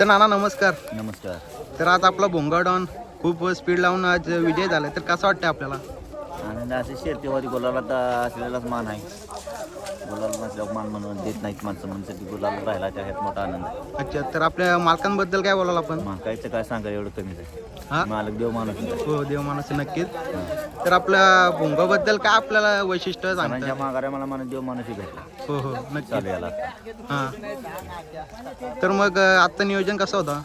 तर नाना नमस्कार. नमस्कार. तर आज आपला भोंगाडॉन खूप स्पीड लावून आज विजय झाला तर कसं वाटतं आपल्याला? आणि असे शेतीवादी बोलायला तर असलेलाच मान आहे. बोलायला नसल्यावर मान म्हणून देत नाहीत माणसं म्हणून बोलायला राहिला त्याच्यात मोठा आनंद. आहे. अच्छा तर आपल्या मालकांबद्दल काय बोलाल आपण? महागाईचं काय सांगा एवढं कमीच हा? आहे मालक देव माणूस आहे. हो देव माणूस नक्कीच. तर आपल्या भोंगाबद्दल काय आपल्याला वैशिष्ट्य सणांच्या सांगता माघाऱ्या मला माणूस देव माणूसही भेटला. हो हो नक्की चालू याला हां. तर मग अं, आजचं नियोजन कसं होतं?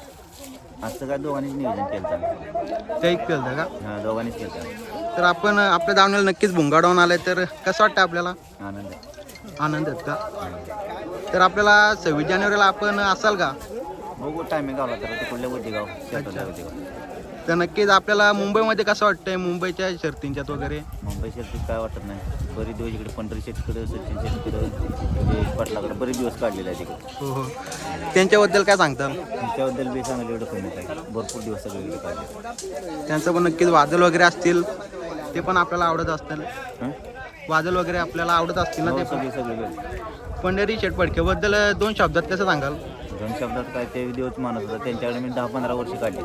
आजचं काय दोघांनीच नियोजन केलं ते एक केलं का? हा दोघांनीच केलं. तर आपण अं, आपल्या दावण्याला नक्कीच भोंगाडॉन आलाय. तर कसं वाटतं आपल्याला? आनंद आहे. आनंद आहेत का? तर आपल्याला सव्वीस जानेवारीला आपण असाल का? बघू टायमिंग गावला तर कुठल्या होती गाव शेताला होती गाव तर नक्कीच आपल्याला मुंबईमध्ये कसं वाटतंय? मुंबईच्या शर्तींच्यात वगैरे? मुंबई शेतीत काय वाटत नाही. बरेच दिवस इकडे पंढरी शेतकडे सचिन शेतकडे जयेश पाटलाकडे बरेच दिवस काढलेले आहे तिकडे हो हो. त्यांच्याबद्दल काय सांगताल त्याबद्दल बी सांगायला एवढं कमी आहे भरपूर दिवस सगळे काढले. त्यांचं पण नक्कीच वादळ वगैरे असतील ते पण आपल्याला आवडत असतील. हं? वादळ वगैरे आपल्याला आवडत असतील ना हो, ते पण सगळे सगळे गेले. पंढरी शेटपडकेबद्दल दोन शब्दात कसं सांगाल? दोन शब्दात काय ते दिवस माणूस होता. त्यांच्याकडे मी दहा पंधरा वर्ष काढली.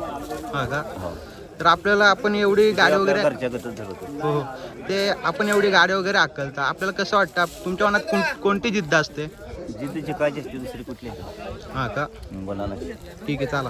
हा का? हो. तर आपल्याला आपण एवढी गाडी वगैरे घरच्या गतच धरतो हो हो. ते आपण एवढी गाडी वगैरे हाकलता आपल्याला कसं वाटतं? आप- तुमच्या मनात कोण- कोणती जिद्द असते? जिद्द शिकायची असते दुसरी कुठली. हा का? बोला ना. ठीक आहे चला.